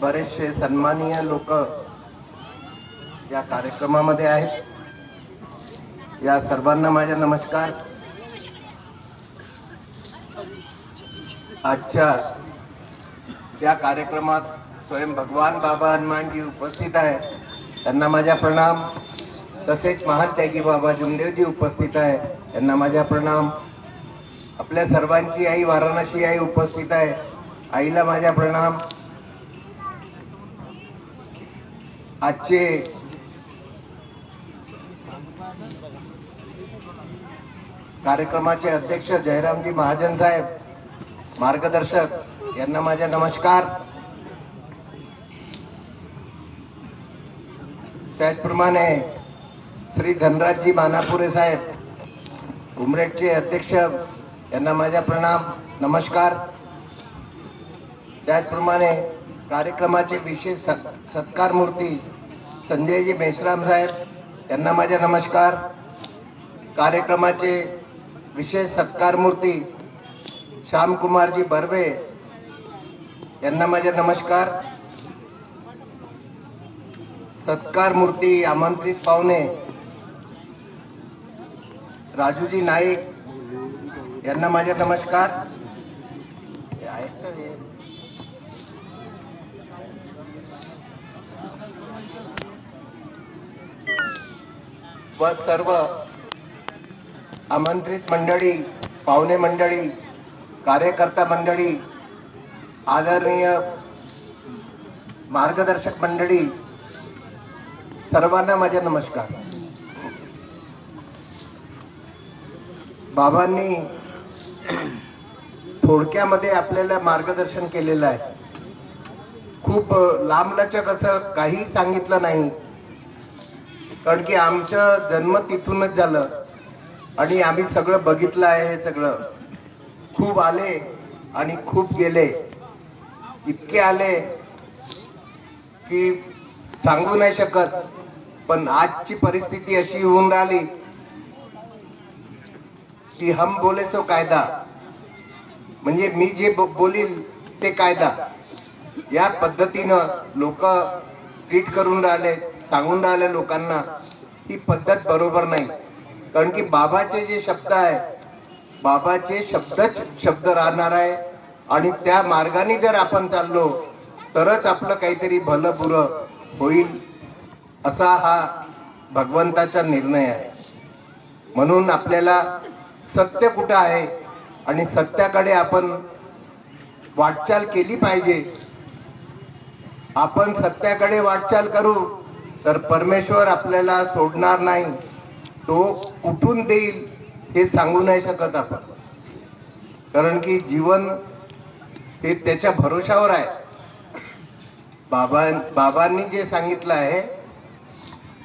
बरेचसे सन्माननीय लोक या कार्यक्रमामध्ये आहेत. या सर्वांना माझ्या नमस्कार. आजच्या या कार्यक्रमात स्वयं भगवान बाबा हनुमानजी उपस्थित आहे त्यांना माझा प्रणाम. तसेच महान त्यागी बाबा जुमदेवजी उपस्थित आहे त्यांना माझा प्रणाम. आपल्या सर्वांची आई वाराणसी आई उपस्थित आहे. आईला माझा प्रणाम. आजचे कार्यक्रमाचे अध्यक्ष जयरामजी महाजन साहेब मार्गदर्शक यांना माझ्या नमस्कार. त्याचप्रमाणे श्री धनराजजी मानापुरे साहेब उमरेटचे अध्यक्ष यांना माझा प्रणाम नमस्कार. त्याचप्रमाणे कार्यक्रमाचे विशेष सत् सत्कार मूर्ती संजयजी मेश्राम साहेब यांना माझे नमस्कार. कार्यक्रमाचे विशेष सत्कार मूर्ती श्यामकुमारजी बर्वे यांना माझे नमस्कार. सत्कार मूर्ती आमंत्रित पाहुणे राजूजी नाईक यांना माझे नमस्कार हे आहेत का हे? व सर्व आमंत्रित मंडळी पाहुणे मंडळी कार्यकर्ता मंडळी आदरणीय मार्गदर्शक मंडळी सर्वांना माझ्या नमस्कार. बाबांनी थोडक्यामध्ये आपल्याला मार्गदर्शन केलेलं आहे. खूप लांबलचक असं काही सांगितलं नाही. कारण की आमचं जन्म तिथूनच झालं. आणि आम्ही सगळं बघितलं आहे हे सगळं. खूप आले आणि खूप गेले. इतके आले की सांगू नाही शकत. पण आजची परिस्थिती अशी होऊन राहिली की हम बोले सो कायदा. म्हणजे मी जे बोलील ते कायदा. या पद्धतीनं लोक ट्रीट करून राहिले. सांगून राहिल्या लोकांना ही पद्धत बरोबर नाही. कारण की बाबाचे जे शब्द आहे बाबाचे शब्दच शब्द राहणार आहे. आणि त्या मार्गाने जर आपण चाललो तरच आपलं काहीतरी भलं बुरं होईल असा हा भगवंताचा निर्णय आहे. म्हणून आपल्याला सत्य कुठं आहे आणि सत्याकडे आपण वाटचाल केली पाहिजे. आपण सत्याकडे वाटचाल करू तर परमेश्वर आपल्याला सोडणार नाही. तो कुठून देईल हे सांगू नाही शकत आपण. कारण की जीवन हे त्याच्या भरोशावर आहे. बाबा बाबांनी जे सांगितलं आहे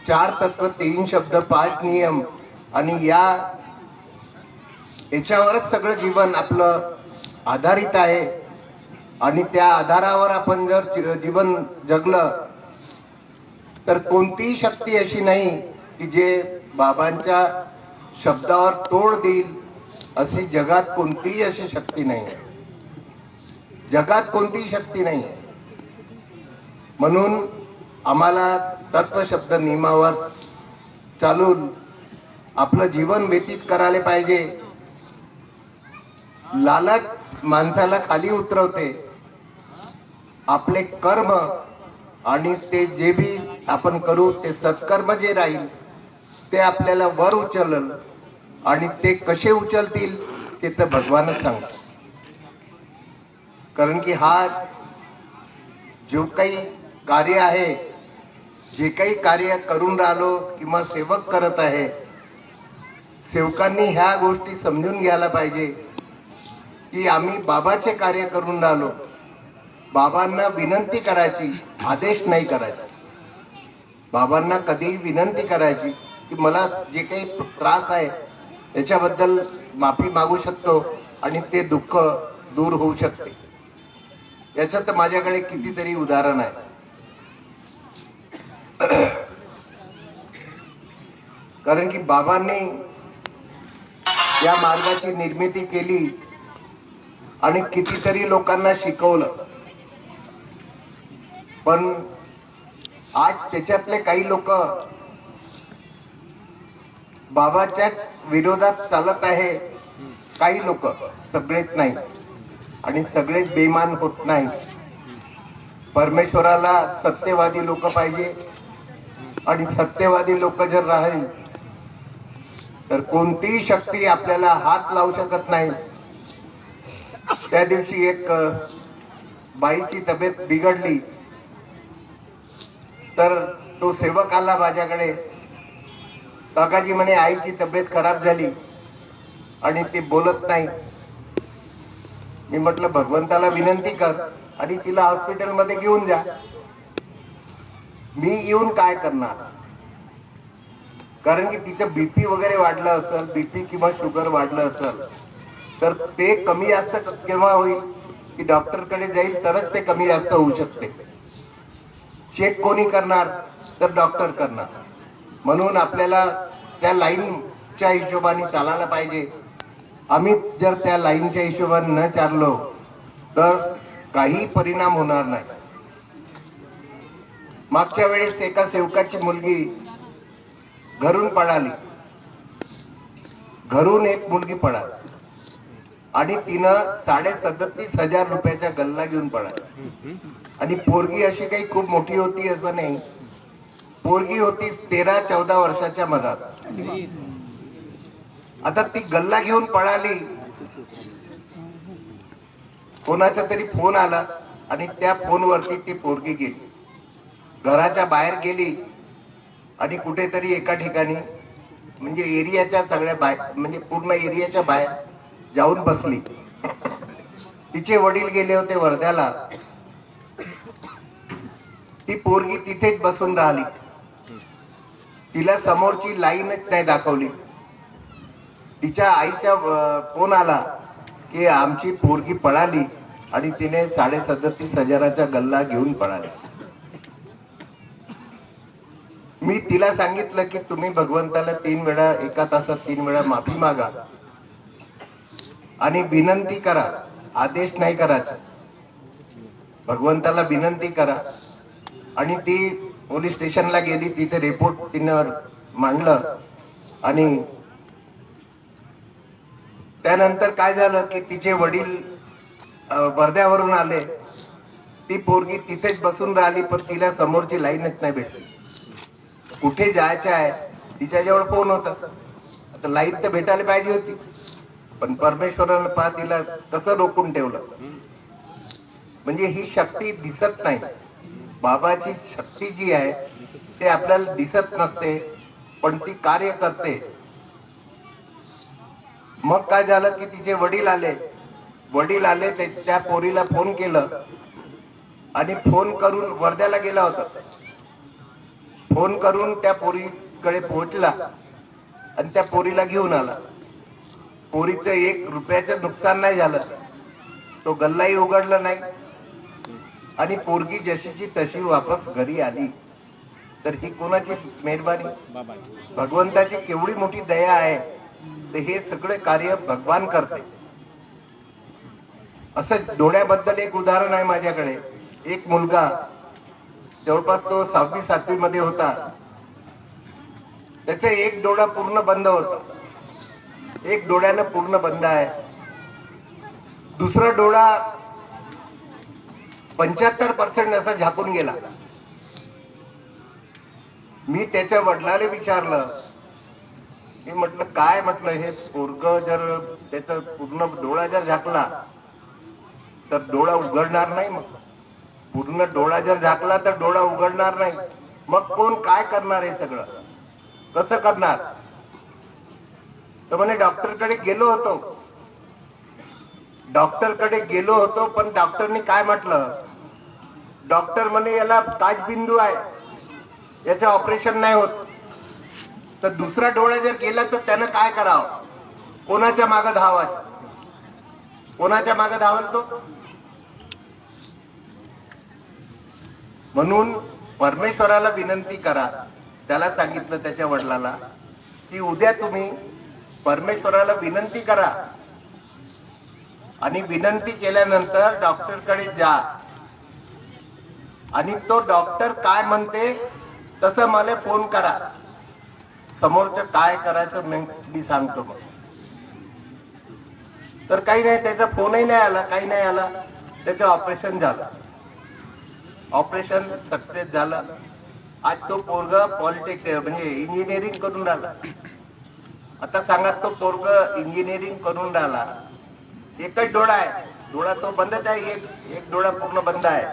चार तत्व तीन शब्द पाच नियम आणि या याच्यावरच सगळं जीवन आपलं आधारित आहे. आणि त्या आधारावर आपण जर जीवन जगलं तर कोणतीही शक्ती अशी नाही की जे बाबांच्या शब्दावर तोड देईल अशी जगात कोणतीही अशी शक्ती नाही. जगात कोणतीही शक्ती नाही. म्हणून आम्हाला तत्वशब्द नियमावर चालून आपलं जीवन व्यतीत करायला पाहिजे. लालच माणसाला खाली उतरवते. आपले कर्म आणि ते जे बी आपण करू ते सत्कर्म जे राहील ते आपल्याला वर उचलल आणि ते कसे उचलतील ते तर भगवानच सांगतात. कारण की हा जो काही कार्य आहे जे काही कार्य करून राहिलो किंवा सेवक करत आहे सेवकांनी ह्या गोष्टी समजून घ्यायला पाहिजे की आम्ही बाबाचे कार्य करून राहिलो. बाबांना विनंती करायची आदेश नाही करायचा. बाबांना कधीही विनंती करायची की मला जे काही त्रास आहे त्याच्याबद्दल माफी मागू शकतो आणि ते दुःख दूर होऊ शकते. याचं तर माझ्याकडे कितीतरी उदाहरण आहे. कारण की बाबांनी या मार्गाची निर्मिती केली आणि कितीतरी लोकांना शिकवलं. पण आज त्याच्यातले काही लोक बाबाच्याच विरोधात चालत आहे काही लोक सगळेच नाही. आणि सगळेच बेमान होत नाही. परमेश्वराला सत्यवादी लोक पाहिजे. आणि सत्यवादी लोक जर राहील तर कोणतीही शक्ती आपल्याला हात लावू शकत नाही. त्या दिवशी एक बाईची तब्येत बिघडली. तर तो सेवक आला माझ्याकडे. काकाजी म्हणे आईची तब्येत खराब झाली. आणि ती बोलत नाही. मी म्हटलं भगवंताला विनंती कर आणि तिला हॉस्पिटलमध्ये घेऊन जा. मी येऊन काय करणार? कारण की तिचं बीपी वगैरे वाढलं असेल बीपी किंवा शुगर वाढलं असेल तर ते कमी जास्त केव्हा होईल? की डॉक्टरकडे जाईल तरच ते कमी जास्त होऊ शकते. चेक कोणी करणार तर डॉक्टर करणार. म्हणून आपल्याला त्या लाईनच्या हिशोबाने चालायला पाहिजे. आम्ही जर त्या लाईनच्या हिशोबाने न चाललो तर काही परिणाम होणार नाही. मागच्या वेळेस एका सेवकाची मुलगी घरून पळाली. घरून एक मुलगी पळाली. आणि तिनं साडे सदतीस हजार रुपयाचा गल्ला घेऊन पळाली. आणि पोरगी अशी काही खूप मोठी होती असं नाही. पोरगी होती तेरा चौदा वर्षाच्या मधात. आता ती गल्ला घेऊन पळाली. कोणाचा तरी फोन आला आणि त्या फोनवरती ती पोरगी गेली. घराच्या बाहेर गेली आणि कुठेतरी एका ठिकाणी म्हणजे एरियाच्या सगळ्या बाहेर म्हणजे पूर्ण एरियाच्या बाहेर जाऊन बसली. तिचे वडील गेले होते वर्ध्याला. ती पोरगी तिथेच बसून राहिली. तिला समोरची लाईनच नाही दाखवली. तिच्या आईच्या फोन आला की आमची पोरगी पळाली आणि तिने साडे सदतीस हजाराचा गल्ला घेऊन पळाली. मी तिला सांगितलं की तुम्ही भगवंताला तीन वेळा एका तासात तीन वेळा माफी मागा. आणि विनंती करा. आदेश नाही करायचा. भगवंताला विनंती करा. आणि ती पोलीस स्टेशनला गेली तिथे रिपोर्ट तिनं मांडलं. आणि त्यानंतर काय झालं की तिचे वडील वर्ध्यावरून आले. ती पोरगी तिथेच बसून राहिली पण तिला समोरची लाईनच नाही भेटली. कुठे जायचं आहे? तिच्याजवळ फोन होता. आता लाईन तर भेटायला पाहिजे होती. पण परमेश्वरानं पा तिला कसं रोखून ठेवलं. म्हणजे ही शक्ती दिसत नाही. बाबाची शक्ती जी आहे ते आपल्याला दिसत नसते पण ती कार्य करते. मग काय झालं की तिचे वडील आले. वडील आले ते त्या पोरीला फोन केलं. आणि फोन करून वर्ध्याला गेला होता. फोन करून त्या पोरीकडे पोहोचला. आणि त्या पोरीला घेऊन आला. पोरीचं एक रुपयाचं नुकसान नाही झालं. तो गल्लाही उघडला नाही. आणि पोरगी जशीची तशी वापस घरी आली. तर ही कोणाची मेहरबानी? भगवंताची केवढी मोठी दया आहे तर हे सगळे कार्य भगवान करते. असं डोळ्याबद्दल एक उदाहरण आहे माझ्याकडे. एक मुलगा जवळपास तो सहावी सातवी मध्ये होता. त्याचा एक डोळा पूर्ण बंद होता. एक डोळ्यानं पूर्ण बंद आहे. दुसरा डोळा पंच्याहत्तर पर्सेंट असा झाकून गेला. मी त्याच्या वडिलाला विचारलं. मी म्हटलं काय म्हटलं हे पोरग जर त्याचा पूर्ण डोळा जर झाकला तर डोळा उघडणार नाही मग. पूर्ण डोळा जर झाकला तर डोळा उघडणार नाही. मग कोण काय करणार हे सगळं? कसं करणार? तर म्हणे डॉक्टरकडे गेलो होतो. डॉक्टरकडे गेलो होतो पण डॉक्टरनी काय म्हटलं? डॉक्टर म्हणे याला ताजबिंदू आहे. याचं ऑपरेशन नाही होत. तर दुसरा डोळा जर गेला तर त्यानं काय करावं? कोणाच्या मागं धावायचं? कोणाच्या मागं धावल तो? म्हणून परमेश्वराला विनंती करा. त्याला सांगितलं त्याच्या वडिलाला की उद्या तुम्ही परमेश्वराला विनंती करा. आणि विनंती केल्यानंतर डॉक्टरकडे जा. आणि तो डॉक्टर काय म्हणते तसं मला फोन करा. समोरचं काय करायचं मी सांगतो मग. तर काही नाही त्याचा फोनही नाही आला काही नाही आला. त्याचं ऑपरेशन झालं. ऑपरेशन सक्सेस झालं. आज तो पोरग पॉलिटेक म्हणजे इंजिनिअरिंग करून राहिला. आता सांगा तो पोरग इंजिनिअरिंग करून राहिला. एकच डोळा आहे. डोळा तो बंदच आहे. एक एक डोळा पूर्ण बंद आहे.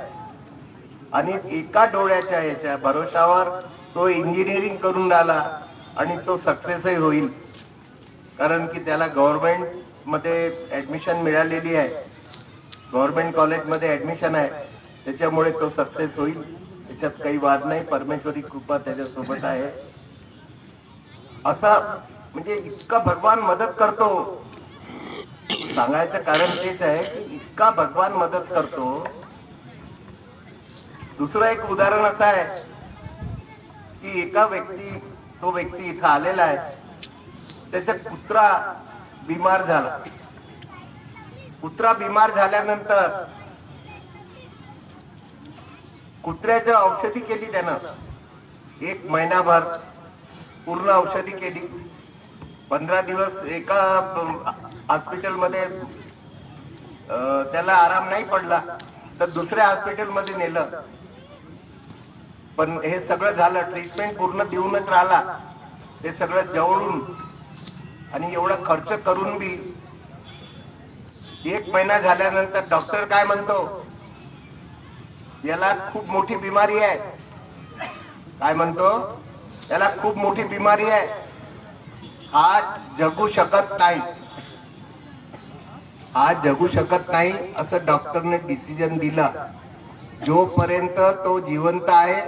आणि एका डोळ्याच्या याच्या भरोशावर तो इंजिनिअरिंग करून राहिला आणि तो सक्सेसही होईल. कारण की त्याला गव्हर्नमेंटमध्ये ऍडमिशन मिळालेली आहे. गव्हर्नमेंट कॉलेजमध्ये ऍडमिशन आहे. त्याच्यामुळे तो सक्सेस होईल. त्याच्यात काही वाद नाही. परमेश्वरी कृपा त्याच्यासोबत आहे. असा म्हणजे इतका भगवान मदत करतो. सांगायचं कारण तेच आहे की इतका भगवान मदत करतो. दुसरं एक उदाहरण असं आहे की एका व्यक्ती तो व्यक्ती इथं आलेला आहे. त्याचा कुत्रा बिमार झाला. कुत्रा बिमार झाल्यानंतर कुत्र्याचं औषधी केली त्यानं. एक महिनाभर पूर्ण औषधी केली. पंधरा दिवस एका हॉस्पिटलमध्ये त्याला आराम नाही पडला तर दुसऱ्या हॉस्पिटलमध्ये नेलं. पण हे सगळं झालं ट्रीटमेंट पूर्ण देऊनच राहिला. ते सगळं जवळून आणि एवढा खर्च करून बी एक महिना झाल्यानंतर डॉक्टर काय म्हणतो याला खूप मोठी बिमारी आहे. काय म्हणतो याला खूप मोठी बिमारी आहे. हा जगू शकत नाही. हा जगू शकत नाही असं डॉक्टरने डिसिजन दिलं. जोपर्यंत तो जिवंत आहे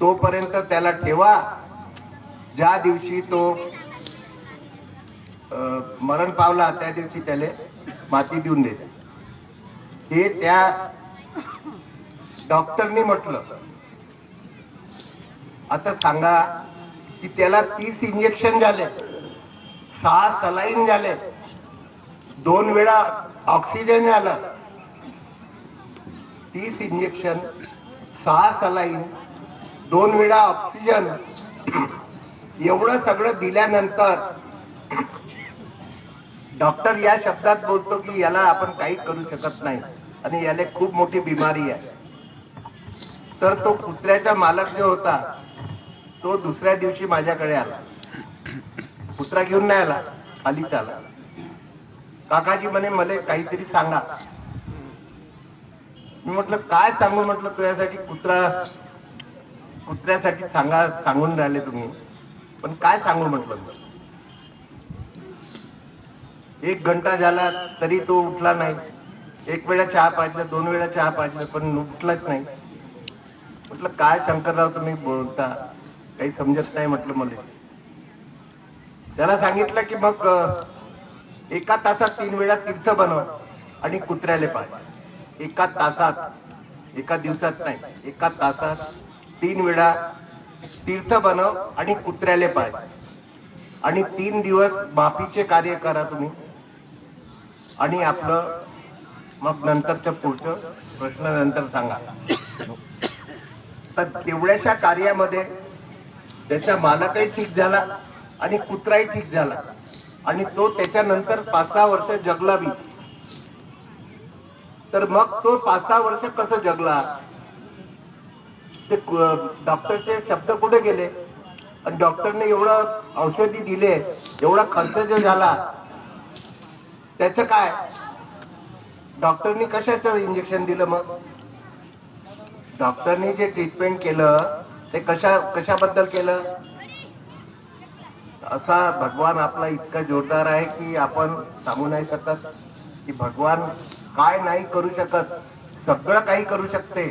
तोपर्यंत त्याला ठेवा. ज्या दिवशी तो मरण पावला त्या दिवशी त्याला माती देऊन देते हे त्या डॉक्टरनी म्हटलं. आता सांगा की त्याला तीस इंजेक्शन झाले सहा सलाईन झाले दोन वेळा ऑक्सिजन झालं तीस इंजेक्शन सहा सलाईन दोन वेळा ऑक्सिजन एवढं सगळं दिल्यानंतर डॉक्टर या शब्दात बोलतो की याला आपण काही करू शकत नाही आणि याला खूप मोठी बिमारी आहे. तर तो कुत्र्याचा मालक जो होता तो दुसऱ्या दिवशी माझ्याकडे आला. कुत्रा घेऊन नाही आला खालीच आला. काकाजी म्हणे मला काहीतरी सांगा. मी म्हटलं काय सांगू? म्हटलं तुझ्यासाठी कुत्रा कुत्र्यासाठी सांगा सांगून राहिले तुम्ही. पण काय सांगू? म्हटलं एक घंटा झाला तरी तो उठला नाही. एक वेळा चहा पाहिजे दोन वेळा चहा पाहिजे पण उठलाच नाही. म्हटलं काय शंकरराव तुम्ही बोलता? काही समजत नाही म्हटलं मला. त्याला सांगितलं की मग एका तासात तीन वेळा तीर्थ बनव आणि कुत्र्याले पाय एका तासात एका दिवसात नाही एका तासात तीन वेळा तीर्थ बनव आणि कुत्र्याले पाय आणि तीन दिवस माफीचे कार्य करा तुम्ही. आणि आपलं मग नंतरच्या पुढचं प्रश्न नंतर सांगा. तर तेवढ्याशा कार्यामध्ये त्याचा मालकही ठीक झाला आणि कुत्राही ठीक झाला. आणि तो त्याच्यानंतर पाच सहा वर्ष जगला बी. तर मग तो पाच सहा वर्ष कसं जगला? ते डॉक्टरचे शब्द कुठे गेले? आणि डॉक्टरने एवढं औषधी दिले एवढा खर्च जो झाला त्याचं काय? डॉक्टरनी कशाचं इंजेक्शन दिलं मग? डॉक्टरनी जे ट्रीटमेंट केलं ते कशा कशाबद्दल केलं? असा भगवान आपला इतका जोरदार आहे की आपण सांगू नाही शकत की भगवान काय नाही करू शकत. सगळं काही करू शकते.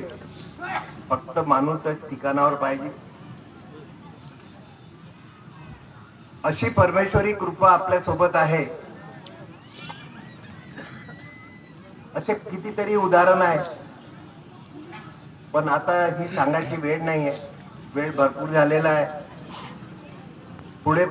फक्त माणूसच ठिकाणावर पाहिजे. अशी परमेश्वरी कृपा आपल्यासोबत आहे. असे कितीतरी उदाहरण आहे. पण आता ही सांगायची वेळ नाही आहे वेळ भरपूर झालेला आहे. पुढे